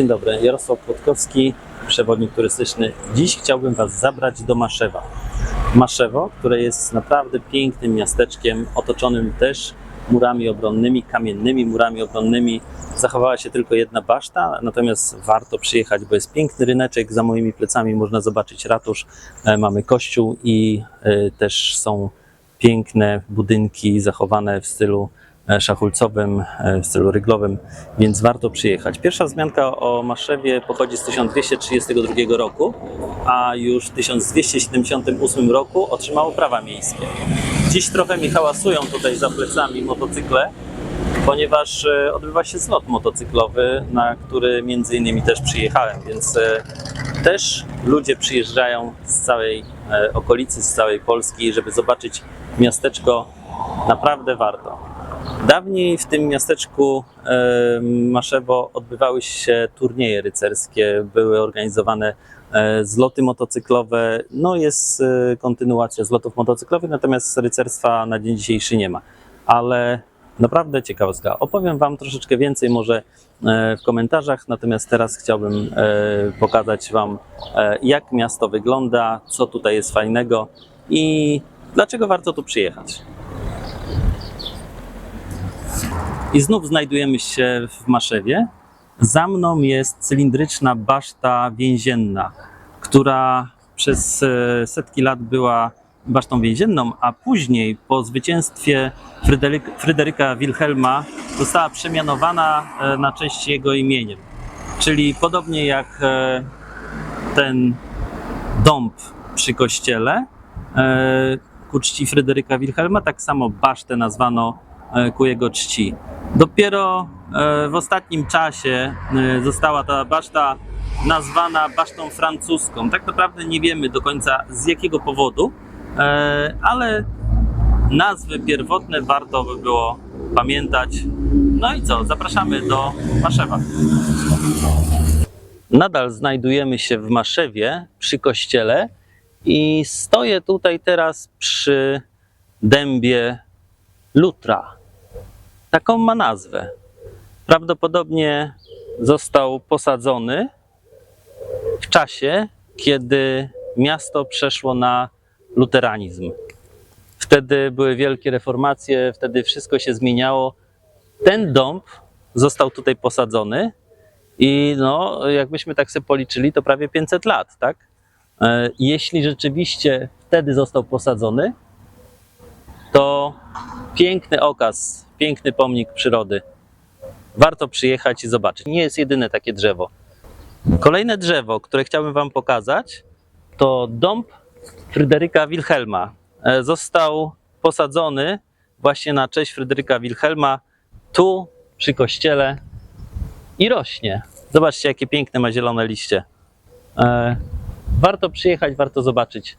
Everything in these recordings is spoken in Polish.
Dzień dobry, Jarosław Płotkowski, przewodnik turystyczny. Dziś chciałbym Was zabrać do Maszewa. Maszewo, które jest naprawdę pięknym miasteczkiem, otoczonym też murami obronnymi, kamiennymi murami obronnymi. Zachowała się tylko jedna baszta, natomiast warto przyjechać, bo jest piękny ryneczek. Za moimi plecami można zobaczyć ratusz, e, mamy kościół i e, też są piękne budynki zachowane w stylu szachulcowym, e, w stylu ryglowym, więc warto przyjechać. Pierwsza wzmianka o Maszewie pochodzi z 1232 roku, a już w 1278 roku otrzymało prawa miejskie. Dziś trochę mi hałasują tutaj za plecami motocykle, ponieważ e, odbywa się zlot motocyklowy, na który między innymi też przyjechałem, więc e, też ludzie przyjeżdżają z całej e, okolicy, z całej Polski, żeby zobaczyć miasteczko. Naprawdę warto. Dawniej w tym miasteczku Maszewo odbywały się turnieje rycerskie, były organizowane e, zloty motocyklowe. No jest e, kontynuacja zlotów motocyklowych, natomiast rycerstwa na dzień dzisiejszy nie ma. Ale naprawdę ciekawostka. Opowiem Wam troszeczkę więcej może e, w komentarzach, natomiast teraz chciałbym pokazać Wam, jak miasto wygląda, co tutaj jest fajnego i dlaczego warto tu przyjechać. I znów znajdujemy się w Maszewie. Za mną jest cylindryczna baszta więzienna, która przez e, setki lat była basztą więzienną, a później po zwycięstwie Fryderyk, Fryderyka Wilhelma została przemianowana e, na cześć jego imieniem. Czyli podobnie jak e, ten dąb przy kościele ku czci Fryderyka Wilhelma, tak samo basztę nazwano ku jego czci. Dopiero e, w ostatnim czasie e, została ta baszta nazwana basztą francuską. Tak naprawdę nie wiemy do końca z jakiego powodu, e, ale nazwy pierwotne warto by było pamiętać. No i co, zapraszamy do Maszewa. Nadal znajdujemy się w Maszewie przy kościele i stoję tutaj teraz przy dębie Lutra. Taką ma nazwę. Prawdopodobnie został posadzony w czasie, kiedy miasto przeszło na luteranizm. Wtedy były wielkie reformacje, wtedy wszystko się zmieniało. Ten dąb został tutaj posadzony i no, jakbyśmy tak sobie policzyli, to prawie 500 lat, tak? E, Jeśli rzeczywiście wtedy został posadzony, to piękny okaz, piękny pomnik przyrody. Warto przyjechać i zobaczyć. Nie jest jedyne takie drzewo. Kolejne drzewo, które chciałbym Wam pokazać, to dąb Fryderyka Wilhelma. E, Został posadzony właśnie na cześć Fryderyka Wilhelma tu przy kościele i rośnie. Zobaczcie, jakie piękne ma zielone liście. E, warto przyjechać, warto zobaczyć.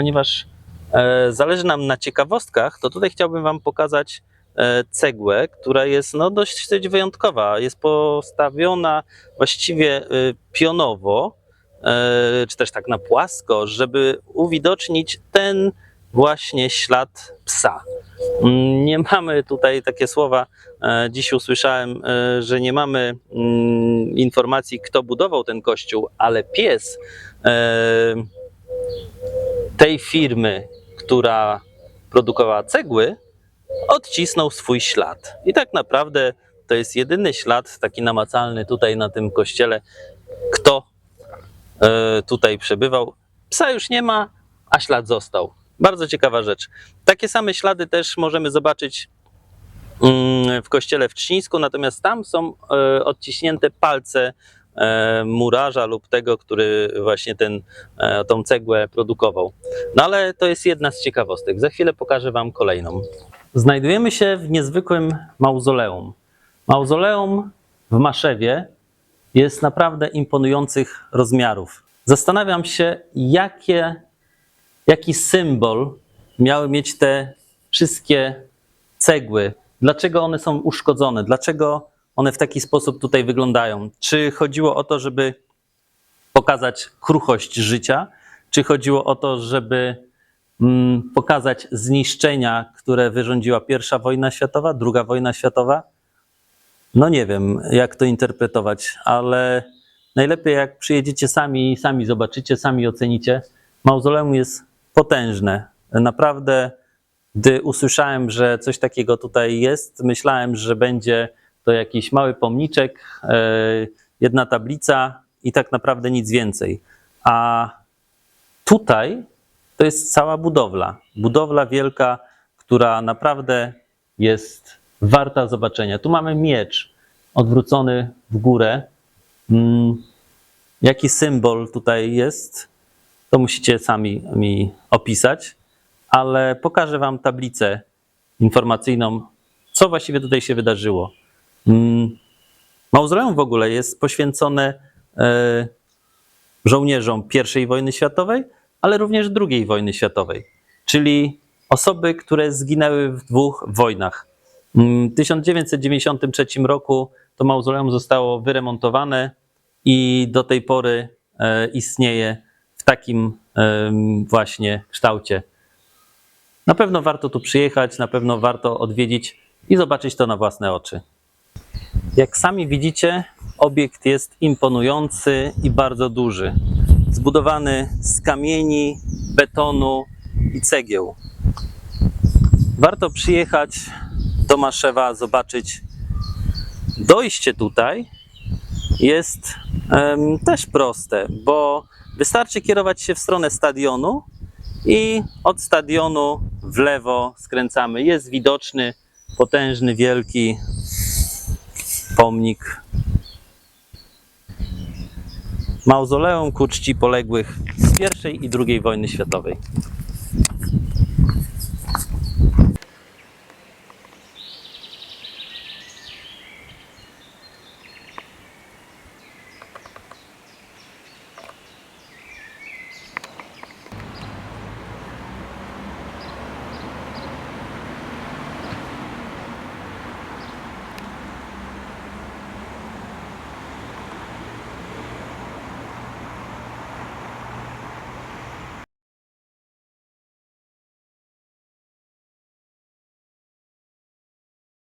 Ponieważ e, zależy nam na ciekawostkach, to tutaj chciałbym Wam pokazać e, cegłę, która jest no, dość, dość wyjątkowa. Jest postawiona właściwie e, pionowo, czy też tak na płasko, żeby uwidocznić ten właśnie ślad psa. Mm, Nie mamy tutaj takie słowa. Dziś usłyszałem, że nie mamy mm, informacji, kto budował ten kościół, ale pies tej firmy, która produkowała cegły, odcisnął swój ślad. I tak naprawdę to jest jedyny ślad taki namacalny tutaj na tym kościele, kto e, tutaj przebywał. Psa już nie ma, a ślad został. Bardzo ciekawa rzecz. Takie same ślady też możemy zobaczyć mm, w kościele w Trzcińsku, natomiast tam są e, odciśnięte palce murarza lub tego, który właśnie ten, e, tą cegłę produkował. No ale to jest jedna z ciekawostek. Za chwilę pokażę Wam kolejną. Znajdujemy się w niezwykłym mauzoleum. Mauzoleum w Maszewie jest naprawdę imponujących rozmiarów. Zastanawiam się, jakie, jaki symbol miały mieć te wszystkie cegły. Dlaczego one są uszkodzone? Dlaczego one w taki sposób tutaj wyglądają? Czy chodziło o to, żeby pokazać kruchość życia? Czy chodziło o to, żeby mm, pokazać zniszczenia, które wyrządziła pierwsza wojna światowa, druga wojna światowa? No nie wiem, jak to interpretować, ale najlepiej jak przyjedziecie sami, sami zobaczycie, sami ocenicie. Mauzoleum jest potężne. Naprawdę, gdy usłyszałem, że coś takiego tutaj jest, myślałem, że będzie to jakiś mały pomniczek, e, jedna tablica i tak naprawdę nic więcej. A tutaj to jest cała budowla. Budowla wielka, która naprawdę jest warta zobaczenia. Tu mamy miecz odwrócony w górę. Mm, Jaki symbol tutaj jest, to musicie sami mi opisać, ale pokażę Wam tablicę informacyjną, co właściwie tutaj się wydarzyło. Mm, Mauzoleum w ogóle jest poświęcone e, żołnierzom I wojny światowej, ale również II wojny światowej, czyli osoby, które zginęły w dwóch wojnach. Mm, W 1993 roku to mauzoleum zostało wyremontowane i do tej pory e, istnieje w takim em, właśnie kształcie. Na pewno warto tu przyjechać, na pewno warto odwiedzić i zobaczyć to na własne oczy. Jak sami widzicie, obiekt jest imponujący i bardzo duży. Zbudowany z kamieni, betonu i cegieł. Warto przyjechać do Maszewa, zobaczyć. Dojście tutaj jest em, też proste, bo wystarczy kierować się w stronę stadionu i od stadionu w lewo skręcamy. Jest widoczny potężny, wielki pomnik Mauzoleum ku czci poległych z I i II wojny światowej.